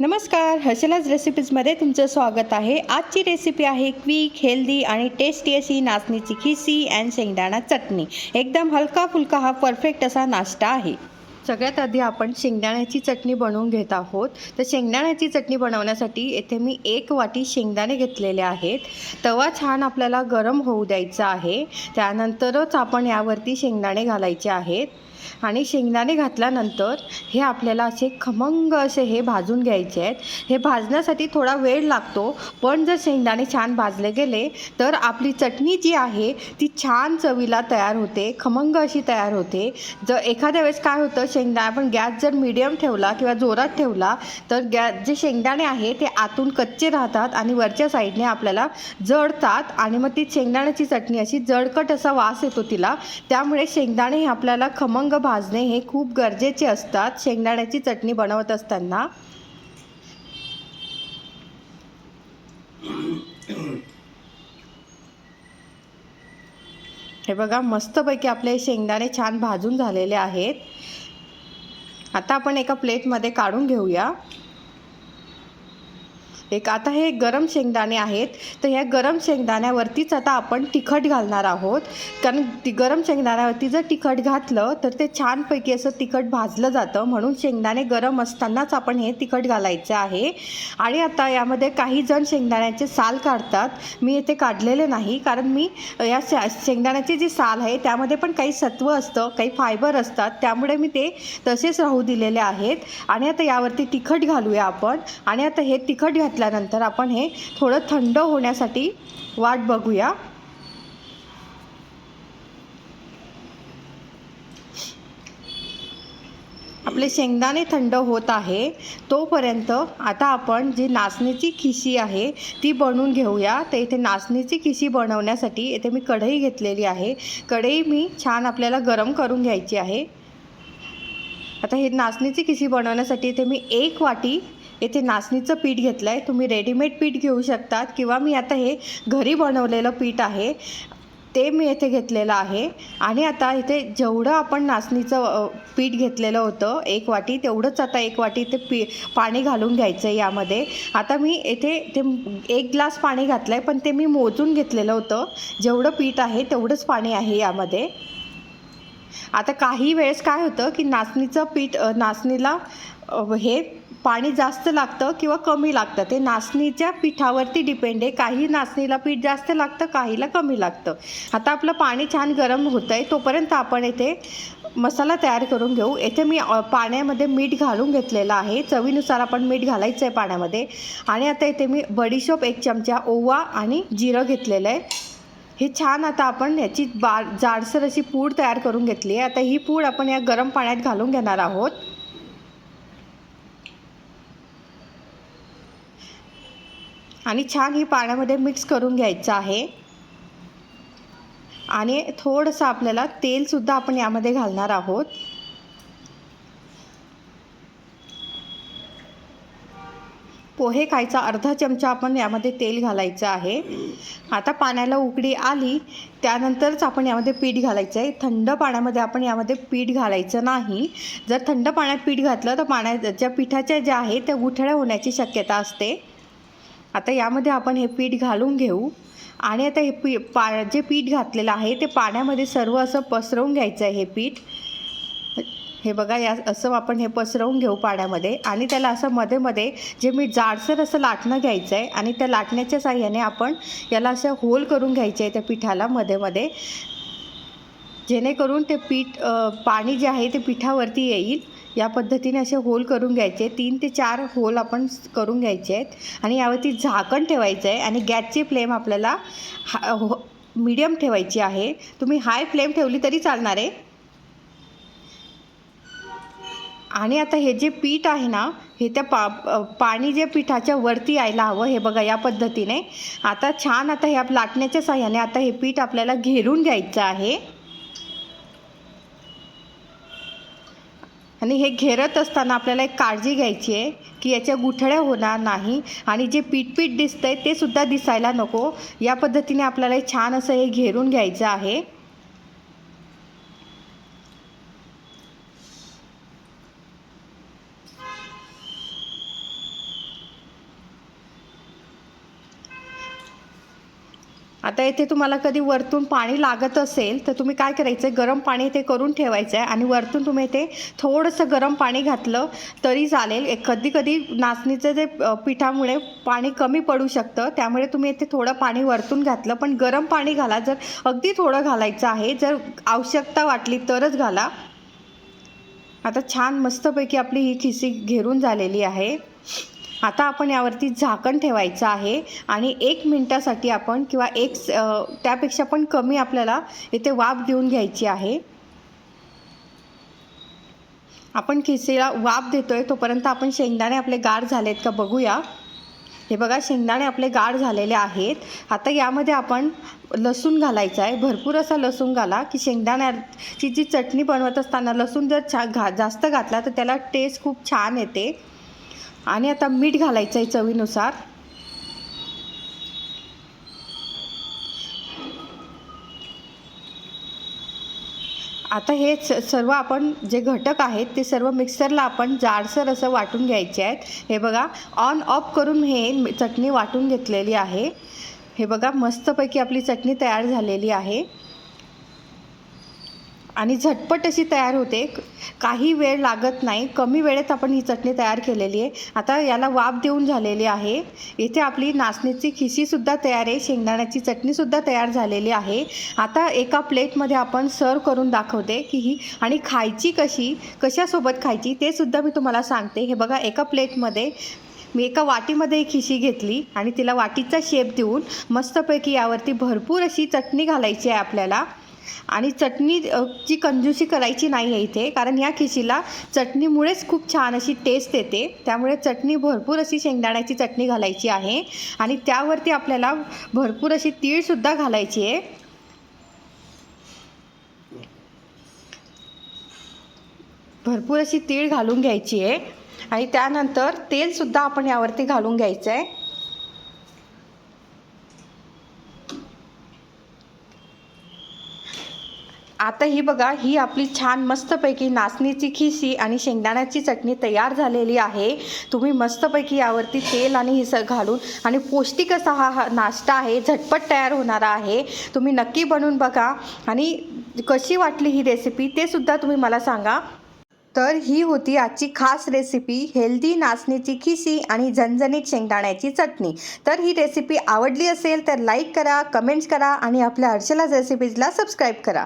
नमस्कार हर्षलाज रेसिपीजमध्ये तुमचं स्वागत आहे. आजची रेसिपी आहे क्विक हेल्दी आणि टेस्टी अशी नाचणीची खिसी अँड शेंगदाणा चटणी. एकदम हलका फुलका हा परफेक्ट असा नाश्ता आहे. सगळ्यात आधी आपण शेंगदाण्याची चटणी बनवून घेत आहोत. तर शेंगदाण्याची चटणी बनवण्यासाठी येथे मी एक वाटी शेंगदाणे घेतलेले आहेत. तवा छान आपल्याला गरम होऊ द्यायचा आहे. त्यानंतरच आपण यावरती शेंगदाणे घालायचे आहेत. आणि शेंगदाणे घातल्यानंतर हे आपल्याला असे खमंग असे हे भाजून घ्यायचे आहेत. हे भाजण्यासाठी थोडा वेळ लागतो पण जर शेंगदाणे छान भाजले गेले तर आपली चटणी जी आहे ती छान चवीला तयार होते खमंग अशी तयार होते. जर एखाद्या वेळेस काय होतं शेंगदाणे आपण गॅस जर मिडियम ठेवला किंवा जोरात ठेवला तर गॅस जे शेंगदाणे आहे ते आतून कच्चे राहतात आणि वरच्या साईडने आपल्याला जळतात आणि मग ती शेंगदाण्याची चटणी अशी जळकट असा वास येतो तिला. त्यामुळे शेंगदाणे हे आपल्याला खमंग भाजणे हे खूप गरजेचे असतात. शेंगदाण्याची चटणी बनवत असताना. हे बघा मस्तपैकी आपले शेंगदाणे छान भाजून झालेले आहेत. आता आपण एका प्लेटमध्ये काढून घेऊया. एक आता हे गरम शेंगदाणे आहेत तर ह्या गरम शेंगदाण्यावरतीच आता आपण तिखट घालणार आहोत. कारण ती गरम शेंगदाण्यावरती जर तिखट घातलं तर ते छानपैकी असं तिखट भाजलं जातं. म्हणून शेंगदाणे गरम असतानाच आपण हे तिखट घालायचं आहे. आणि आता यामध्ये काही जण शेंगदाण्याचे साल काढतात. मी इथे काढलेले नाही कारण मी या शा शेंगदाण्याची जी साल आहे त्यामध्ये पण काही सत्व असतं काही फायबर असतात. त्यामुळे मी ते तसेच राहू दिलेले आहेत. आणि आता यावरती तिखट घालूया आपण. आणि आता हे तिखट घात घातल्यानंतर आपण हे थोडं थंड होण्यासाठी वाट बघूया. आपले शेंगदाणे थंड होत आहे तोपर्यंत आता आपण जी नाचणीची खिशी आहे ती बनवून घेऊया. तर इथे नाचणीची खिशी बनवण्यासाठी इथे मी कढई घेतलेली आहे. कढई मी छान आपल्याला गरम करून घ्यायची आहे. आता हे नाचणीची खिशी बनवण्यासाठी इथे मी एक वाटी येथे नाचणीचं पीठ घेतलं आहे तुम्ही रेडीमेड पीठ घेऊ शकतात किंवा मी आता हे घरी बनवलेलं पीठ आहे ते मी येथे घेतलेलं आहे. आणि आता इथे जेवढं आपण नाचणीचं पीठ घेतलेलं होतं एक वाटी तेवढंच आता एक वाटी ते पी पाणी घालून घ्यायचं आहे यामध्ये. आता मी येथे ते एक ग्लास पाणी घातलं आहे पण ते मी मोजून घेतलेलं होतं. जेवढं पीठ आहे तेवढंच पाणी आहे यामध्ये. आता काही वेळेस काय होतं की नाचणीचं पीठ नाचणीला हे पाणी जास्त लागतं किंवा कमी लागतं. ते नाचणीच्या पिठावरती डिपेंड आहे. काही नाचणीला पीठ जास्त लागतं काहीला कमी लागतं. आता आपलं पाणी छान गरम होतं आहे तोपर्यंत आपण येथे मसाला तयार करून घेऊ. येथे मी पाण्यामध्ये मीठ घालून घेतलेलं आहे. चवीनुसार आपण मीठ घालायचं आहे पाण्यामध्ये. आणि आता इथे मी बडीशोप एक चमचा ओवा आणि जिरं घेतलेलं आहे. हे छान आता आपण याची बा जाडसर अशी पूड तयार करून घेतली आहे. आता ही पूड आपण या गरम पाण्यात घालून घेणार आहोत. आणि छान ही पाण्यामध्ये मिक्स करून घ्यायचं आहे. आणि थोडंसं आपल्याला तेलसुद्धा आपण यामध्ये घालणार आहोत. पोहे खायचा अर्धा चमचा आपण यामध्ये तेल घालायचं आहे. आता पाण्याला उकडी आली त्यानंतरच आपण यामध्ये पीठ घालायचं आहे. थंड पाण्यामध्ये आपण यामध्ये पीठ घालायचं नाही. जर थंड पाण्यात पीठ घातलं तर पाण्याच्या पिठाच्या ज्या आहे त्या गुठळ्या होण्याची शक्यता असते. आता यामध्ये आपण हे पीठ घालून घेऊ. आणि आता हे पी पा जे पीठ घातलेलं आहे ते पाण्यामध्ये सर्व असं पसरवून घ्यायचं आहे हे पीठ. हे बघा या असं आपण हे पसरवून घेऊ पाण्यामध्ये. आणि त्याला असं मध्ये मध्ये जे मी जाडसर असं लाटणं घ्यायचं आहे आणि त्या लाटण्याच्या साह्याने आपण याला असं होल करून घ्यायचे आहे त्या पिठाला मध्ये मध्ये. जेणेकरून ते पीठ पाणी जे आहे ते पिठावरती येईल. या पद्धतीने असे होल करून घ्यायचे. तीन ते चार होल आपण करून घ्यायचे आहेत. आणि यावरती झाकण ठेवायचं आहे आणि गॅसची फ्लेम आपल्याला हा हो मीडियम ठेवायची आहे. तुम्ही हाय फ्लेम ठेवली तरी चालणार आहे. आणि आता हे जे पीठ आहे ना हे त्या पा पाणी जे पिठाच्या वरती यायला हवं हे बघा या पद्धतीने. आता छान आता ह्या लाटण्याच्या साह्याने आता हे पीठ आपल्याला घेरून घ्यायचं आहे. आणि हे घेरत असताना आपल्याला एक काळजी घ्यायची आहे की याच्या गुठळ्या होणार नाही. आणि जे पीठपीठ दिसतं आहे ते सुद्धा दिसायला नको. या पद्धतीने आपल्याला छान असं हे घेरून घ्यायचं आहे. आता इथे तुम्हाला कधी वरतून पाणी लागत असेल तर तुम्ही काय करायचं आहे गरम पाणी इथे करून ठेवायचं आहे आणि वरतून तुम्ही इथे थोडंसं गरम पाणी घातलं तरी चालेल. कधी कधी नाचणीचं जे पिठामुळे पाणी कमी पडू शकतं त्यामुळे तुम्ही इथे थोडं पाणी वरतून घातलं. पण गरम पाणी घाला. जर अगदी थोडं घालायचं आहे जर आवश्यकता वाटली तरच घाला. आता छान मस्तपैकी आपली ही खिसी घेरून झालेली आहे. आता आपण यावरती झाकण ठेवायचं आहे आणि एक मिनटासाठी आपण किंवा एक स- त्यापेक्षा पण कमी आपल्याला इथे वाफ देऊन घ्यायची आहे. आपण खिसेला वाफ देतोय तोपर्यंत आपण शेंगदाणे आपले गार झालेत का बघूया. हे बघा शेंगदाणे आपले गाढ झालेले आहेत. आता यामध्ये आपण लसूण घालायचं आहे. भरपूर असा लसूण घाला की शेंगदाण्याची जी चटणी बनवत असताना लसूण जर छा घा जास्त घातला तर त्याला टेस्ट खूप छान येते. आणि आता मीठ घालायचं आहे चवीनुसार. आता हे स- सर्व आपण जे घटक आहेत ते सर्व मिक्सरला आपण जाडसर असं वाटून घ्यायचे आहेत. हे बघा ऑन ऑफ करून हे चटणी वाटून घेतलेली आहे. हे बघा मस्तपैकी आपली चटणी तयार झालेली आहे. आणि झटपट अशी तयार होते. काही वेळ लागत नाही. कमी वेळेत आपण ही चटणी तयार केलेली आहे. आता याला वाफ देऊन झालेली आहे. इथे आपली नाचणीची खिशीसुद्धा तयार आहे. शेंगदाण्याची चटणीसुद्धा तयार झालेली आहे. आता एका प्लेटमध्ये आपण सर्व करून दाखवते की ही आणि खायची कशी कशासोबत खायची ते सुद्धा मी तुम्हाला सांगते. हे बघा एका प्लेटमध्ये मी एका वाटीमध्ये एक खिशी घेतली आणि तिला वाटीचा शेप देऊन मस्तपैकी यावरती भरपूर अशी चटणी घालायची आहे आपल्याला. आणि चटणी ची कंजूसी करायची नाही आहे इथे कारण या खिशीला चटणीमुळेच खूप छान अशी टेस्ट येते. त्यामुळे चटणी भरपूर अशी शेंगदाण्याची चटणी घालायची आहे. आणि त्यावरती आपल्याला भरपूर अशी तीळसुद्धा घालायची आहे. भरपूर अशी तीळ घालून घ्यायची आहे. आणि त्यानंतर तेलसुद्धा आपण यावरती घालून घ्यायचं आहे आता ही बघा ही आपली छान मस्तपैकी नाचणीची खिशी आणि शेंगदाण्याची चटणी तयार झालेली आहे. तुम्ही मस्तपैकी यावरती तेल आणि हे घालून आणि पौष्टिक असा हा हा नाश्ता आहे झटपट तयार होणारा आहे. तुम्ही नक्की बनवून बघा आणि कशी वाटली ही रेसिपी ते सुद्धा तुम्ही मला सांगा. तर ही होती आजची खास रेसिपी हेल्दी नाचणीची खिशी आणि झणझणीत शेंगदाण्याची चटणी. तर ही रेसिपी आवडली असेल तर लाईक करा कमेंट्स करा आणि आपल्या हर्षलाज रेसिपीजला सबस्क्राईब करा.